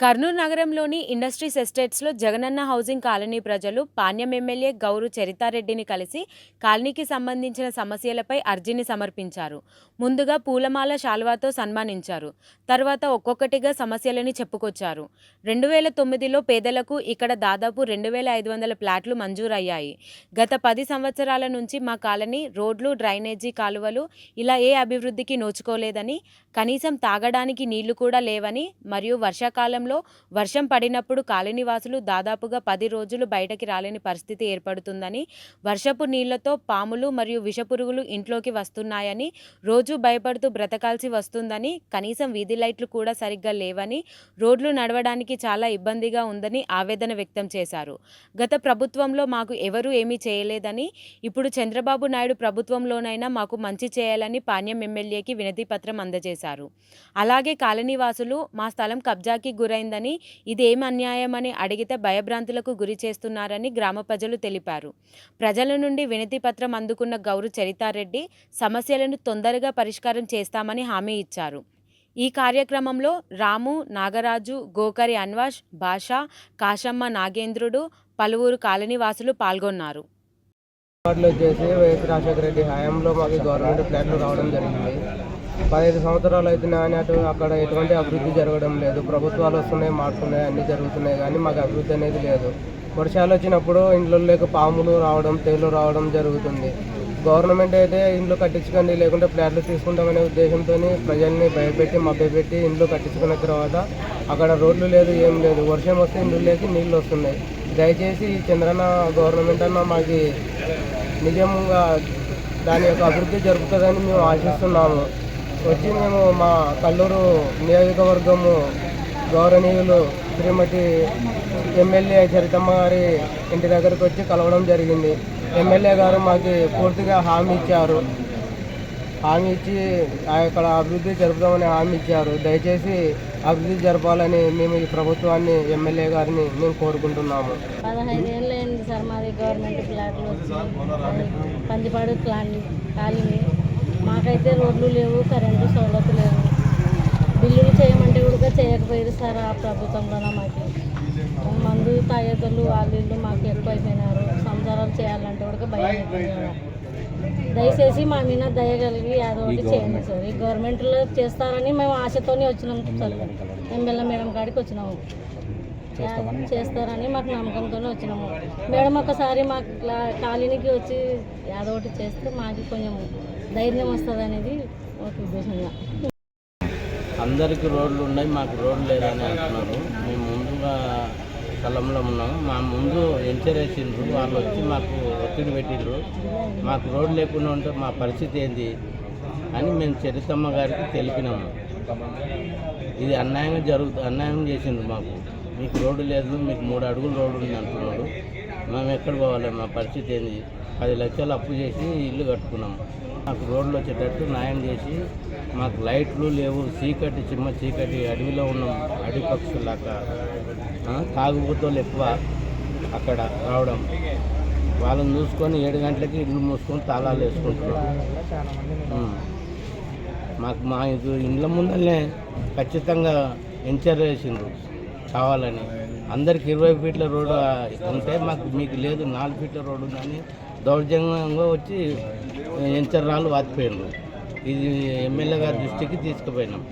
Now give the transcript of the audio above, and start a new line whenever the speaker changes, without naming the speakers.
కర్నూలు నగరంలోని ఇండస్ట్రీస్ ఎస్టేట్స్లో Jagananna housing colony ప్రజలు పాణ్యం ఎమ్మెల్యే గౌరు చరితారెడ్డిని కలిసి కాలనీకి సంబంధించిన సమస్యలపై అర్జీని సమర్పించారు. ముందుగా పూలమాల శాల్వాతో సన్మానించారు. తర్వాత ఒక్కొక్కటిగా సమస్యలని చెప్పుకొచ్చారు. రెండు వేల తొమ్మిదిలో పేదలకు ఇక్కడ దాదాపు రెండు వేల ఐదు వందల ప్లాట్లు మంజూరయ్యాయి. గత పది సంవత్సరాల నుంచి మా కాలనీ రోడ్లు డ్రైనేజీ కాలువలు ఇలా ఏ అభివృద్ధికి నోచుకోలేదని కనీసం తాగడానికి నీళ్ళు కూడా లేవని మరియు వర్షాకాలంలో వర్షం పడినప్పుడు కాలనీవాసులు దాదాపుగా పది రోజులు బయటకి రాలేని పరిస్థితి ఏర్పడుతుందని వర్షపు నీళ్ళతో పాములు మరియు విషపురుగులు ఇంట్లోకి వస్తున్నాయని రోజు భయపడుతూ బ్రతకాల్సి వస్తుందని కనీసం వీధి లైట్లు కూడా సరిగ్గా లేవని రోడ్లు నడవడానికి చాలా ఇబ్బందిగా ఉందని ఆవేదన వ్యక్తం చేశారు. గత ప్రభుత్వంలో మాకు ఎవరూ ఏమీ చేయలేదని ఇప్పుడు చంద్రబాబు నాయుడు ప్రభుత్వంలోనైనా మాకు మంచి చేయాలని పాణ్యం ఎమ్మెల్యేకి వినతి పత్రం అందజేశారు. అలాగే కాలనీవాసులు మా స్థలం కబ్జాకి గురైందని ఇదేం అన్యాయమని అడిగితే భయభ్రాంతులకు గురి చేస్తున్నారని గ్రామ ప్రజలు తెలిపారు. ప్రజల నుండి వినతి పత్రం అందుకున్న గౌరు చరితారెడ్డి సమస్యలను తొందరగా పరిష్కారం చేస్తామని హామీ ఇచ్చారు. ఈ కార్యక్రమంలో రాము నాగరాజు గోకరి అన్వాష్ భాష కాశమ్మ నాగేంద్రుడు పలువురు కాలనీవాసులు పాల్గొన్నారు.
వచ్చేసి వైఎస్ రాజశేఖర రెడ్డి హయాంలో మాకు గవర్నమెంట్ ప్లాన్లు రావడం జరిగింది. పదహైదు సంవత్సరాలు అవుతున్నా కానీ అటు అక్కడ ఎటువంటి అభివృద్ధి జరగడం లేదు. ప్రభుత్వాలు వస్తున్నాయి మారుతున్నాయి అన్నీ జరుగుతున్నాయి కానీ మాకు అభివృద్ధి అనేది లేదు. వర్షాలు వచ్చినప్పుడు ఇండ్లలోకి పాములు రావడం తేలు రావడం జరుగుతుంది. గవర్నమెంట్ అయితే ఇండ్లు కట్టించుకోండి లేకుంటే ఫ్లాట్లు తీసుకుంటామనే ఉద్దేశంతో ప్రజల్ని భయపెట్టి మభ్యపెట్టి ఇండ్లు కట్టించుకున్న తర్వాత అక్కడ రోడ్లు లేదు ఏం లేదు. వర్షం వస్తే ఇండ్లలోకి నీళ్ళు వస్తున్నాయి. దయచేసి చంద్రన్న గవర్నమెంట్ అన్న మాకు నిజంగా దాని యొక్క అభివృద్ధి జరుగుతుందని మేము ఆశిస్తున్నాము. వచ్చి మేము మా కల్లూరు నియోజకవర్గము గౌరవనీయులు శ్రీమతి ఎమ్మెల్యే చరితమ్మ గారి ఇంటి దగ్గరకు వచ్చి కలవడం జరిగింది. ఎమ్మెల్యే గారు మాకు పూర్తిగా హామీ ఇచ్చారు. హామీ ఇచ్చి ఆ యొక్క అభివృద్ధి జరుపుదామని హామీ ఇచ్చారు. దయచేసి అభివృద్ధి జరపాలని మేము ఈ ప్రభుత్వాన్ని ఎమ్మెల్యే గారిని మేము కోరుకుంటున్నాము.
పదహైదు ఏళ్ళు అయింది సార్ మాది గవర్నమెంట్ ఫ్లాట్లు పందిపాడు కాలనీ. మాకైతే రోడ్లు లేవు కరెంటు సౌలభ్యం లేవు. బిల్లులు చేయమంటే కూడా చేయకపోయారు సార్ ఆ ప్రభుత్వంలోనే మాకు? మందు తాగేదోళ్ళు వాళ్ళు ఇల్లు మాకు ఎక్కువైపోయినారు. సంసారాలు చేయాలంటే కూడా భయం దయచేసి మా మీద దయ కలిగి ఏదో ఒకటి చేయండి సార్. ఈ గవర్నమెంట్లో చేస్తారని మేము ఆశతోనే వచ్చినాం సార్. ఎమ్మెల్యే మేడం కాడికి వచ్చినాము. చేస్తారని మాకు నమ్మకంతోనే వచ్చినాము. మేడం ఒకసారి మా క్లా- కాలనీకి వచ్చి ఏదో ఒకటి చేస్తే మాకు కొంచెం ధైర్యం వస్తుంది అనేది ఒక ఉద్దేశంగా.
అందరికీ రోడ్లు ఉన్నాయి మాకు రోడ్లు లేదని అంటున్నారు. మేము ముందుగా స్థలంలో ఉన్నాము. మా ముందు ఎంచర్ వేసిండ్రు వాళ్ళు వచ్చి మాకు ఒత్తిడి పెట్టిండ్రు. మాకు రోడ్డు లేకుండా ఉంటే మా పరిస్థితి ఏంది అని మేము చరితమ్మ గారికి తెలిపినాము. ఇది అన్యాయంగా జరుగుతు అన్యాయం చేసిండ్రు మాకు. మీకు రోడ్డు లేదు మీకు మూడు అడుగులు రోడ్డు ఉంది అంటున్నాడు. మేము ఎక్కడ పోవాలి? మా పరిస్థితి ఏంది? పది లక్షలు అప్పు చేసి ఇల్లు కట్టుకున్నాము మాకు రోడ్లు వచ్చేటట్టు న్యాయం చేసి మాకు లైట్లు లేవు చీకటి చిమ్మ చీకటి అడవిలో ఉన్నాం. అడవి పక్షులాగా తాగుబోతులు ఎక్కువ అక్కడ రావడం. వాళ్ళని చూసుకొని ఏడు గంటలకి ఇల్లు మూసుకొని తాళాలు వేసుకుంటున్నాం. మాకు మా ఇది ఇండ్ల ముందరనే ఖచ్చితంగా ఎంచర్ వేసిండ్రు. కావాలని. అందరికి ఇరవై ఫీట్ల రోడ్డు ఉంటే మాకు మీకు లేదు నాలుగు ఫీట్ల రోడ్డు ఉందని దౌర్జన్యంగా వచ్చి ఎంచర్రాలు వాతిపోయినారు ఇది ఎమ్మెల్యే గారి దృష్టికి తీసుకుపోయినాం.